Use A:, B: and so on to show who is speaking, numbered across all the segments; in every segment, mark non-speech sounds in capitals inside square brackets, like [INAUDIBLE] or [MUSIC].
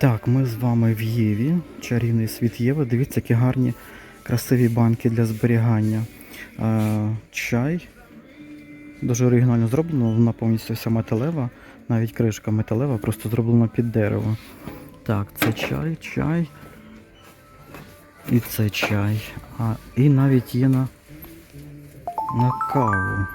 A: Так, ми з вами в Єві, чарівний світ Єви. Дивіться, які гарні, красиві банки для зберігання. Е, чай. Дуже оригінально зроблено, вона повністю вся металева, навіть кришка металева, просто зроблена під дерево. Так, це чай, чай. І це чай. А, і навіть є на, на каву.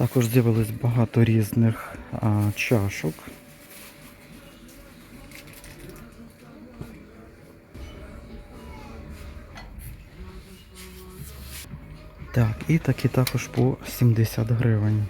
A: Також з'явилось багато різних а, чашок. Так, і такі також по 70 гривень.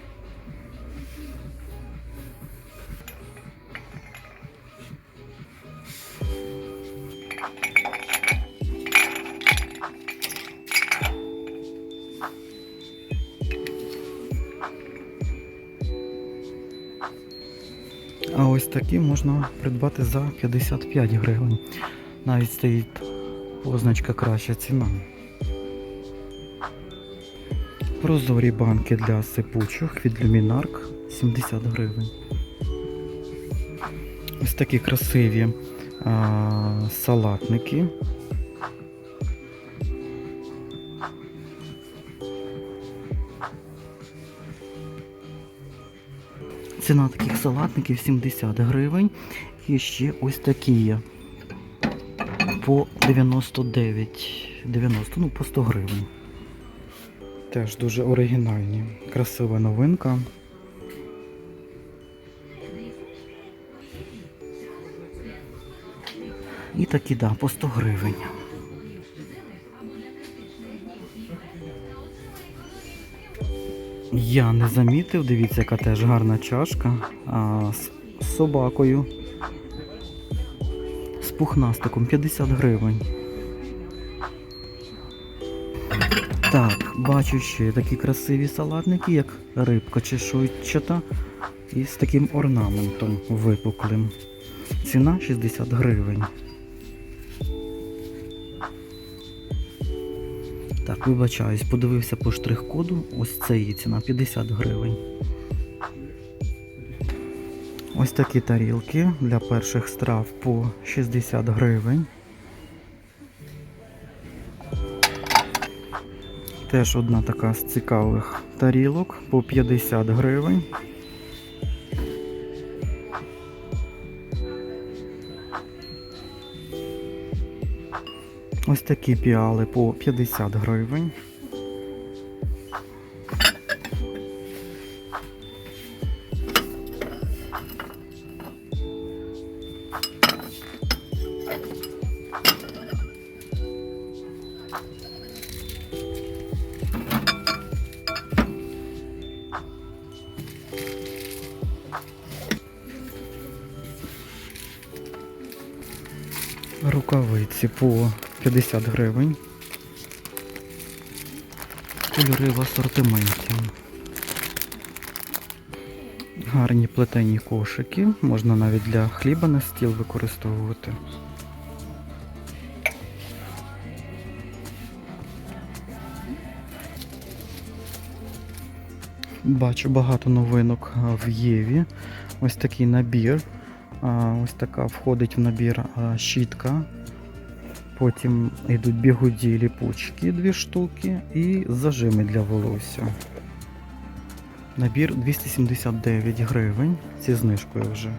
A: Ось такі можна придбати за 55 гривень. Навіть стоїть позначка краща ціна. Прозорі банки для сипучих від Luminark 70 гривень. Ось такі красиві а, салатники. Ціна таких салатників 70 гривень. І ще ось такі є. По 99, 90, ну по 100 гривень. Теж дуже оригінальні. Красива новинка. І такі, да, по 100 гривень. Я не замітив, дивіться, яка теж гарна чашка а, з собакою. З пухнастиком 50 гривень. Так, бачу ще такі красиві салатники, як рибка чешуйчата, і з таким орнаментом випуклим. Ціна 60 гривень. Вибачаюсь, подивився по штрих-коду. Ось це її ціна 50 гривень. Ось такі тарілки для перших страв по 60 гривень. Теж одна така з цікавих тарілок по 50 гривень. Ось такі піали по 50 гривень. Рукавиці по 50 гривень. Кольори в асортименті. Гарні плетені кошики. Можна навіть для хліба на стіл використовувати. Бачу багато новинок в Єві. Ось такий набір. Ось така входить в набір щітка. Потім йдуть бігуді ліпучки, дві штуки, і зажими для волосся. Набір 279 гривень зі знижкою вже.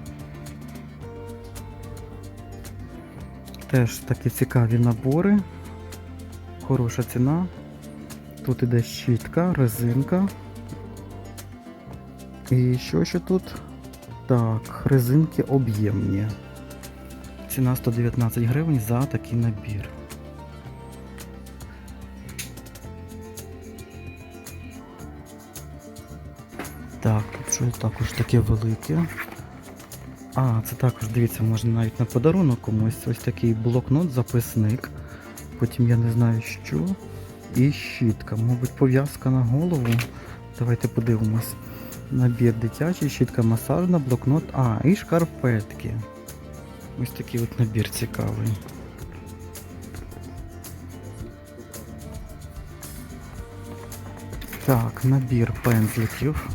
A: Теж такі цікаві набори. Хороша ціна. Тут іде щітка, резинка. І що ще тут? Так, резинки об'ємні. Ціна 119 гривень за такий набір. Так, тут що також таке велике. А, це також, дивіться, можна навіть на подарунок комусь. Ось такий блокнот-записник. Потім я не знаю що. І щітка. Мабуть, пов'язка на голову. Давайте подивимось. Набір дитячий, щітка масажна, блокнот. А, і шкарпетки. Ось такий от набір цікавий. Так, набір пензликів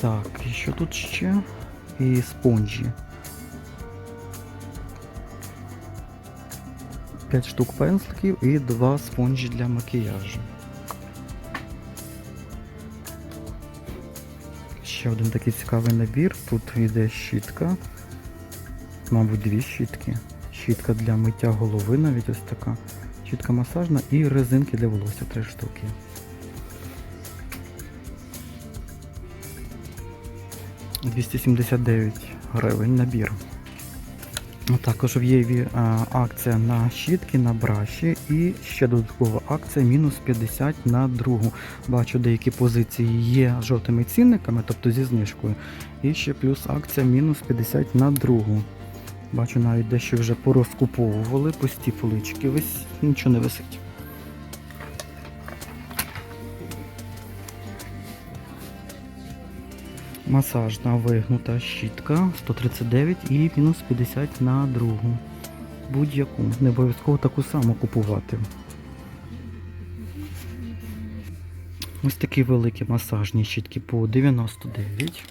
A: Так, і що тут ще? І спонжі. 5 штук пензликів і 2 спонжі для макіяжу. Ще один такий цікавий набір. Тут йде щітка. Мабуть, дві щітки. Щітка для миття голови, навіть ось така. Щітка масажна і резинки для волосся три штуки. «279 гривень набір. Також в Єві акція на щітки, на браші і ще додаткова акція мінус 50 на другу. Бачу, деякі позиції є жовтими цінниками, тобто зі знижкою. І ще плюс акція мінус 50 на другу. Бачу, навіть дещо вже порозкуповували пусті полички. Весь нічого не висить. Масажна вигнута щітка 139 і мінус 50 на другу. Будь-яку. Не обов'язково таку саму купувати. Ось такі великі масажні щітки по 99.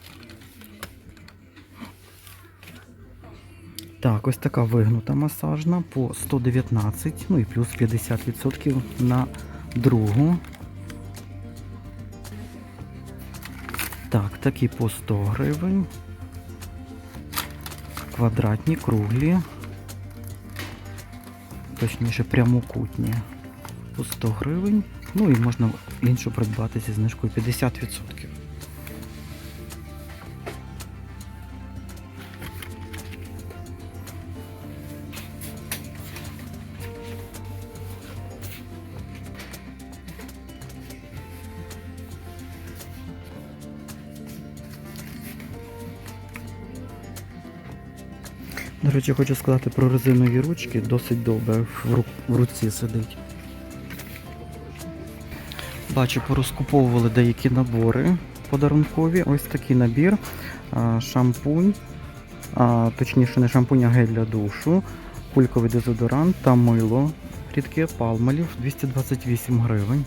A: Так, ось така вигнута масажна по 119, ну і плюс 50% на другу. Так, такі по 100 гривень. Квадратні, круглі. Точніше, прямокутні. По 100 гривень. Ну і можна іншу придбати зі знижкою 50%. Речі, хочу сказати про резинові ручки, досить добре в, ру- в руці сидить. Бачу, порозкуповували деякі набори подарункові. Ось такий набір. Шампунь, а, точніше не шампунь, а гель для душу, кульковий дезодорант та мило. Рідке палмалів 228 гривень.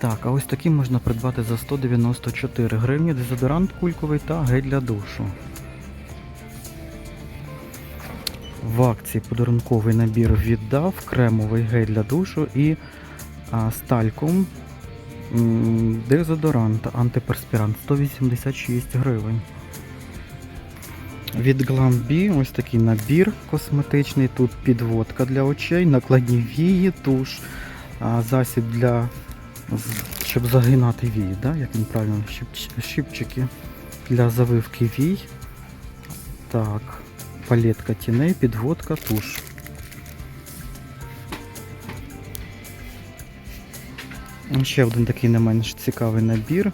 A: Так, а ось такі можна придбати за 194 гривні. Дезодорант кульковий та гель для душу. В акції подарунковий набір віддав, кремовий гель для душу і а, з дезодорант, антиперспірант 186 гривень. Від Glambi ось такий набір косметичний. Тут підводка для очей, накладні вії, туш, засіб для щоб загинати вії, да? як він правильно, Щипч- щипчики для завивки вій. Так, палетка тіней, підводка, туш. Ще один такий не менш цікавий набір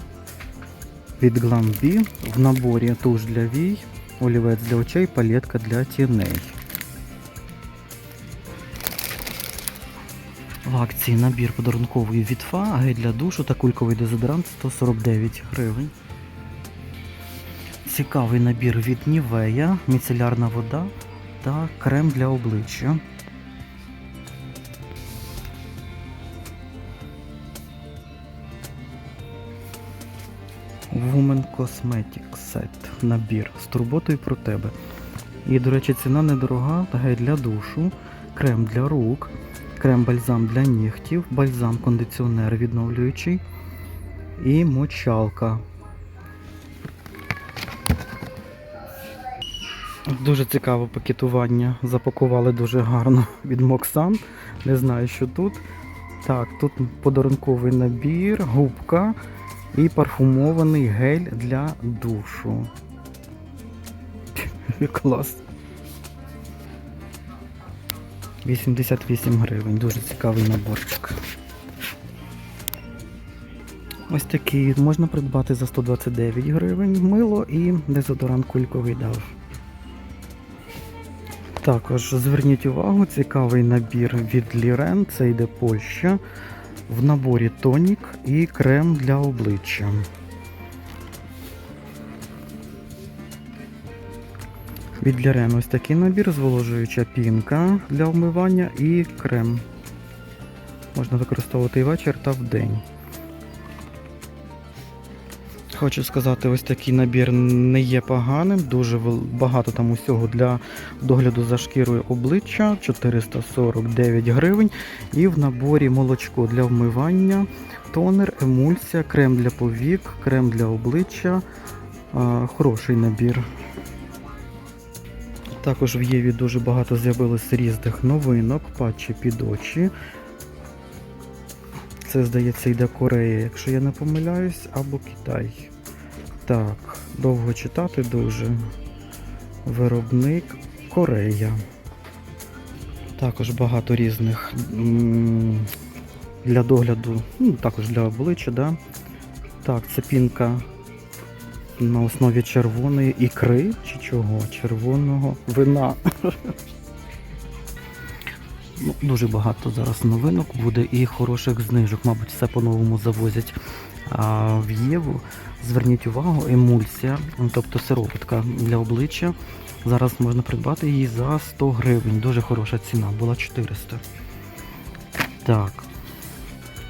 A: від Glambi. В наборі туш для вій, олівець для очей, палетка для тіней. В акції набір подарунковий від ФА, гель для душу та кульковий дезодорант 149 гривень. Цікавий набір від Нівея, міцелярна вода та крем для обличчя. Woman Cosmetic Set набір з турботою про тебе. І, до речі, ціна недорога, гель для душу, крем для рук, крем-бальзам для нігтів, бальзам-кондиціонер відновлюючий і мочалка. Дуже цікаве пакетування. Запакували дуже гарно від Моксан. Не знаю, що тут. Так, тут подарунковий набір, губка і парфумований гель для душу. [LAUGHS] Клас. 88 гривень, дуже цікавий наборчик. Ось такий можна придбати за 129 гривень мило і дезодорант кульковий дав. Також зверніть увагу, цікавий набір від Лірен, це йде Польща. В наборі тонік і крем для обличчя. Від Лірен ось такий набір, зволожуюча пінка для вмивання і крем. Можна використовувати і вечір та вдень. Хочу сказати, ось такий набір не є поганим. Дуже багато там усього для догляду за шкірою обличчя 449 гривень. І в наборі молочко для вмивання, тонер, емульсія, крем для повік, крем для обличчя. Хороший набір. Також в Єві дуже багато з'явилось різних новинок, патчі під очі. Це, здається, йде Корея, якщо я не помиляюсь, або Китай. Так, довго читати дуже. Виробник Корея. Також багато різних для догляду, ну, також для обличчя, да? Так, це пінка на основі червоної ікри чи чого? Червоного вина. Ну, дуже багато зараз новинок буде і хороших знижок. Мабуть, все по-новому завозять а, в Єву. Зверніть увагу, емульсія, тобто сироватка для обличчя. Зараз можна придбати її за 100 гривень. Дуже хороша ціна, була 400. Так.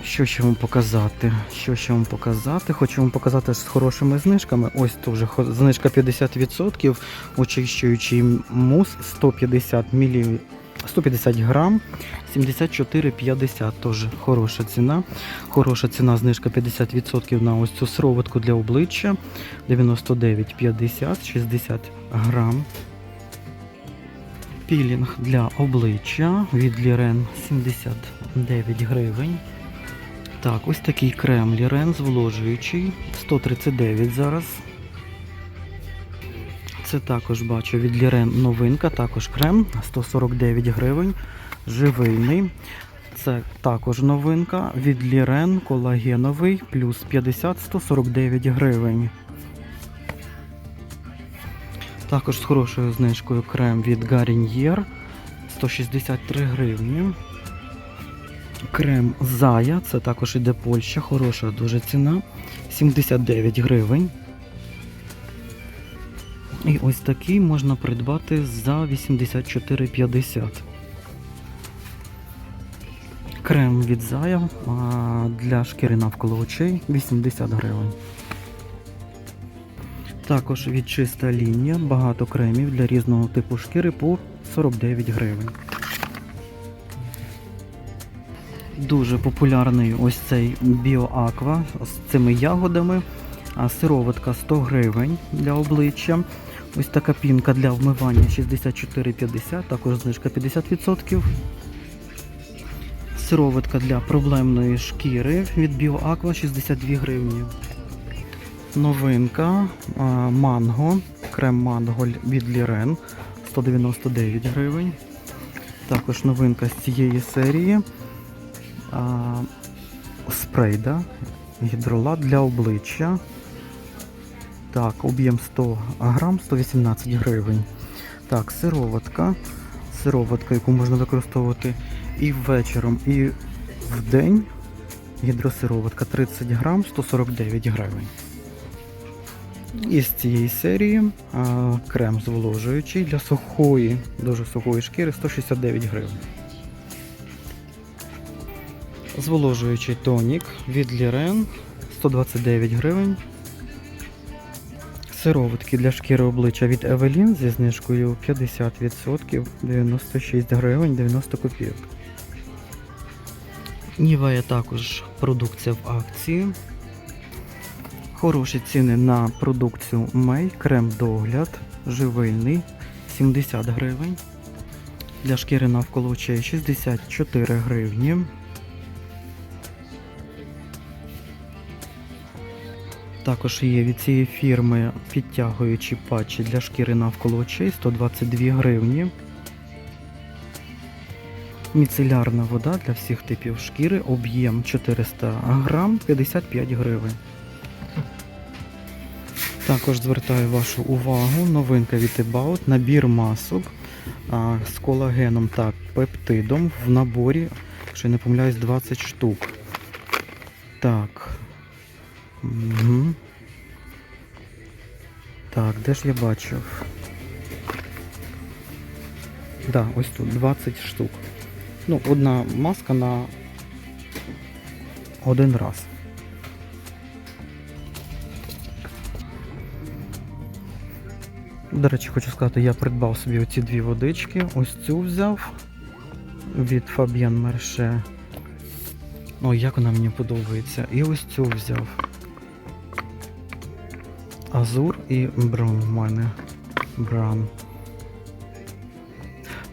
A: Що ще вам показати? Що ще вам показати? Хочу вам показати з хорошими знижками. Ось то вже знижка 50%, очищуючий мус 150 мл, 150 грам, 74,50. Теж хороша ціна. Хороша ціна, знижка 50% на ось цю сироватку для обличчя. 99,50, 60 грам. Пілінг для обличчя від Лірен 79 гривень. Так, ось такий крем Лірен зволожуючий, 139 зараз. Це також бачу від Лірен новинка, також крем 149 гривень. Живильний. Це також новинка від Лірен колагеновий плюс 50 149 гривень. Також з хорошою знижкою крем від Garnier 163 гривні. Крем Зая, це також іде Польща, хороша дуже ціна. 79 гривень. І ось такий можна придбати за 84,50. Крем від Зая для шкіри навколо очей 80 гривень. Також від чиста лінія, багато кремів для різного типу шкіри по 49 гривень. Дуже популярний ось цей біоаква з цими ягодами. Сироватка 100 гривень для обличчя. Ось така пінка для вмивання 64,50, також знижка 50%. Сироватка для проблемної шкіри від біоаква 62 гривні. Новинка манго, крем манго від Лірен 199 гривень. Також новинка з цієї серії спрей, да? гідролат для обличчя. Так, об'єм 100 грам, 118 гривень. Так, сироватка. Сироватка, яку можна використовувати і ввечером, і в день. Гідросироватка 30 грам, 149 гривень. Із цієї серії а, крем зволожуючий для сухої, дуже сухої шкіри 169 гривень. Зволожуючий тонік від Лірен 129 гривень. Сироватки для шкіри обличчя від Evelyn зі знижкою 50% 96 гривень 90 копійок. Нівея також продукція в акції. Хороші ціни на продукцію Мей, крем догляд, живильний 70 гривень. Для шкіри навколо очей 64 гривні. Також є від цієї фірми підтягуючі патчі для шкіри навколо очей 122 гривні. Міцелярна вода для всіх типів шкіри, об'єм 400 грам 55 гривень. Також звертаю вашу увагу, новинка від About, набір масок з колагеном та пептидом в наборі, якщо я не помиляюсь, 20 штук. Так. Угу. Так, де ж я бачив? Да, ось тут 20 штук. Ну, одна маска на один раз. До речі, хочу сказати, я придбав собі оці дві водички. Ось цю взяв від Fabienne Merche. Ой, як вона мені подобається. І ось цю взяв. Азур і Брон в мене. Бран.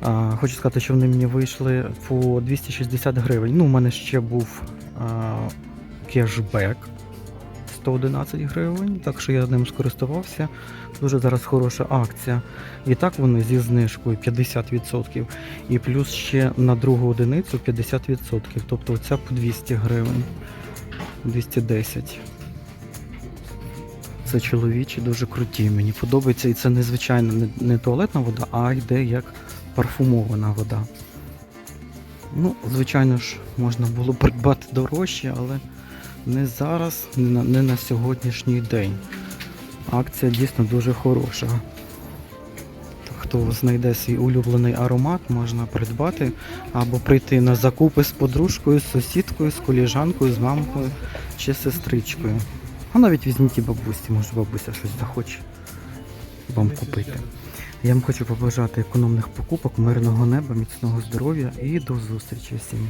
A: А, хочу сказати, що вони мені вийшли по 260 гривень. Ну, у мене ще був а, кешбек 111 гривень, так що я ним скористувався. Дуже зараз хороша акція. І так вони зі знижкою 50%. І плюс ще на другу одиницю 50%. Тобто оця по 200 гривень. 210. Це чоловічі, дуже круті. Мені подобається. І це незвичайно не, туалетна вода, а йде як парфумована вода. Ну, звичайно ж, можна було придбати дорожче, але не зараз, не на, не на сьогоднішній день. Акція дійсно дуже хороша. Хто знайде свій улюблений аромат, можна придбати або прийти на закупи з подружкою, з сусідкою, з коліжанкою, з мамкою чи сестричкою. А навіть візьміть і бабусі, може бабуся щось захоче вам купити. Я вам хочу побажати економних покупок, мирного неба, міцного здоров'я і до зустрічі всім.